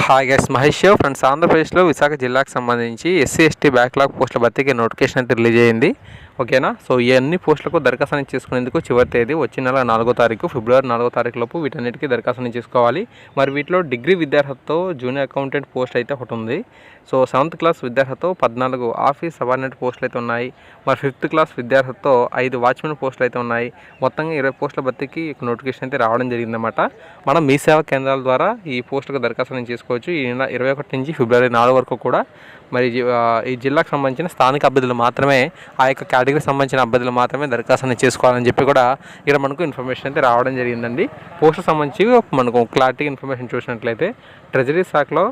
Hi guys Mahesh show friends ఆంధ్రప్రదేశ్లో విశాఖ జిల్లాకు సంబంధించి ఎస్సీ ఎస్టీ బ్యాక్లాగ్ పోస్టుల భర్తీకి నోటిఫికేషన్ అయితే రిలీజ్ అయింది ఓకేనా సో ఈ అన్ని పోస్టులకు దరఖాస్తు చేసుకునేందుకు చివరి తేదీ వచ్చే నెల నాలుగో తారీఖు ఫిబ్రవరి నాలుగో తారీఖు లోపు వీటన్నిటికీ దరఖాస్తు చేసుకోవాలి. మరి వీటిలో డిగ్రీ విద్యార్హతతో జూనియర్ అకౌంటెంట్ పోస్ట్ అయితే ఒకటి ఉంది. సో సెవెంత్ క్లాస్ విద్యార్హతతో పద్నాలుగు ఆఫీస్ సబార్డినేట్ పోస్టులు అయితే ఉన్నాయి. మరి ఫిఫ్త్ క్లాస్ విద్యార్హతతో ఐదు వాచ్మెన్ పోస్టులు అయితే ఉన్నాయి. మొత్తంగా ఇరవై పోస్టుల భర్తీకి నోటిఫికేషన్ అయితే రావడం జరిగిందన్నమాట. మనం మీ సేవా కేంద్రాల ద్వారా ఈ పోస్టులకు దరఖాస్తు అనేది చేసుకోవచ్చు. ఈ నెల ఇరవై ఒకటి నుంచి ఫిబ్రవరి నాలుగు వరకు కూడా మరి జి- ఈ జిల్లాకు సంబంధించిన స్థానిక అభ్యర్థులు మాత్రమే ఆ యొక్క కేటగిరీకి సంబంధించిన అభ్యర్థులు మాత్రమే దరఖాస్తు చేసుకోవాలని చెప్పి కూడా ఇక్కడ మనకు ఇన్ఫర్మేషన్ అయితే రావడం జరిగిందండి. పోస్టుకు సంబంధించి మనకు క్లారిటీ ఇన్ఫర్మేషన్ చూసినట్లయితే ట్రెజరీ శాఖలో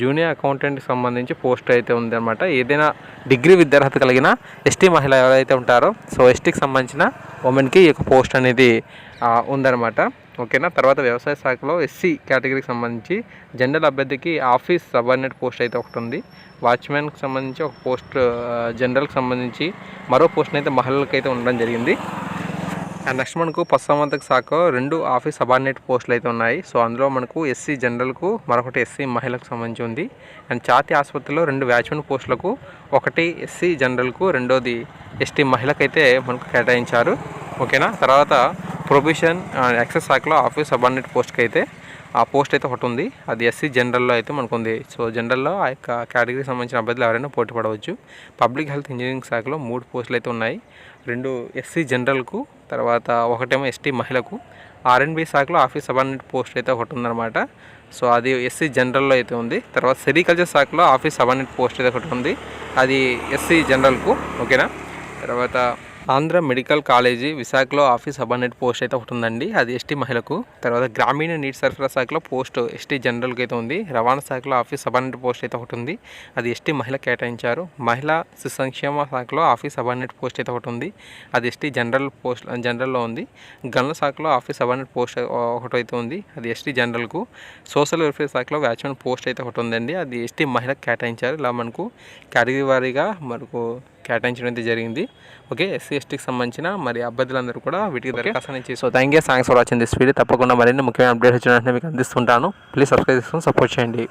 జూనియర్ అకౌంటెంట్కి సంబంధించి పోస్ట్ అయితే ఉందన్నమాట. ఏదైనా డిగ్రీ విద్యార్హత కలిగిన ఎస్టీ మహిళ ఎవరైతే ఉంటారో సో ఎస్టీకి సంబంధించిన ఉమెన్కి ఈ యొక్క పోస్ట్ అనేది ఉందన్నమాట. ఓకేనా? తర్వాత వ్యవసాయ శాఖలో ఎస్సీ కేటగిరీకి సంబంధించి జనరల్ అభ్యర్థికి ఆఫీస్ సబార్డినేట్ పోస్ట్ అయితే ఒకటి ఉంది వాచ్మెన్కి సంబంధించి ఒక పోస్ట్ జనరల్కి సంబంధించి మరో పోస్ట్ అయితే మహిళలకైతే అయితే ఉండడం జరిగింది. అండ్ నెక్స్ట్ మనకు పశుసంవర్ధక శాఖ రెండు ఆఫీస్ సబార్డినేట్ పోస్టులు అయితే ఉన్నాయి. సో అందులో మనకు ఎస్సీ జనరల్కు మరొకటి ఎస్సీ మహిళకు సంబంధించి ఉంది. అండ్ ఛాతీ ఆసుపత్రిలో రెండు వ్యాచ్మెన్ పోస్టులకు ఒకటి ఎస్సీ జనరల్కు రెండోది ఎస్టీ మహిళకైతే మనకు కేటాయించారు. ఓకేనా? తర్వాత ప్రొబిషన్ ఎక్సెస్ శాఖలో ఆఫీస్ సబార్డినేట్ పోస్ట్కి అయితే ఆ పోస్ట్ అయితే ఒకటి ఉంది. అది ఎస్సీ జనరల్లో అయితే మనకు ఉంది. సో జనరల్లో ఆ యొక్క కేటగిరీకి సంబంధించిన అభ్యర్థులు ఎవరైనా పోటీ పడవచ్చు. పబ్లిక్ హెల్త్ ఇంజనీరింగ్ శాఖలో మూడు పోస్టులు అయితే ఉన్నాయి. రెండు ఎస్సీ జనరల్కు తర్వాత ఒకటేమో ఎస్టీ మహిళకు. ఆర్ఎన్బి శాఖలో ఆఫీస్ సబార్డినేట్ పోస్ట్ అయితే ఒకటి ఉందన్నమాట. సో అది ఎస్సీ జనరల్లో అయితే ఉంది. తర్వాత సెరికల్చర్ శాఖలో ఆఫీస్ సబార్డినేట్ పోస్ట్ అయితే ఒకటి ఉంది. అది ఎస్సీ జనరల్కు ఓకేనా? తర్వాత ఆంధ్ర మెడికల్ కాలేజీ విశాఖలో ఆఫీస్ సబార్డినేట్ పోస్ట్ అయితే ఒకటి ఉందండి. అది ఎస్టీ మహిళకు. తర్వాత గ్రామీణ నీటి సరఫరా శాఖలో పోస్ట్ ఎస్టీ జనరల్కి అయితే ఉంది. రవాణా శాఖలో ఆఫీస్ సబార్డినేట్ పోస్ట్ అయితే ఒకటి ఉంది. అది ఎస్టీ మహిళ కేటాయించారు. మహిళా శిశు సంక్షేమ శాఖలో ఆఫీస్ సబార్డినేట్ పోస్ట్ అయితే ఒకటి ఉంది. అది ఎస్టీ జనరల్ పోస్ట్ జనరల్లో ఉంది. గనుల శాఖలో ఆఫీస్ సబార్డినేట్ పోస్ట్ ఒకటి అయితే ఉంది. అది ఎస్టీ జనరల్కు. సోషల్ వెల్ఫేర్ శాఖలో వాచ్మెన్ పోస్ట్ అయితే ఒకటి ఉందండి. అది ఎస్టీ మహిళకు కేటాయించారు. ఇలా మనకు కేటగిరీ వారీగా మనకు కేటాయించడం అయితే జరిగింది. ఓకే ఎస్సీ ఎస్టీకి సంబంధించిన మరి అభ్యర్థులందరూ కూడా వీటికి దరఖాస్తు చేసి so thank you thanks for watching this video తప్పకుండా మరిన్ని ముఖ్యమైన అప్డేట్స్ వచ్చిన వెంటనే మీకు అందిస్తుంటాను. ప్లీజ్ సబ్స్క్రైబ్ చేసుకొని సపోర్ట్ చేయండి.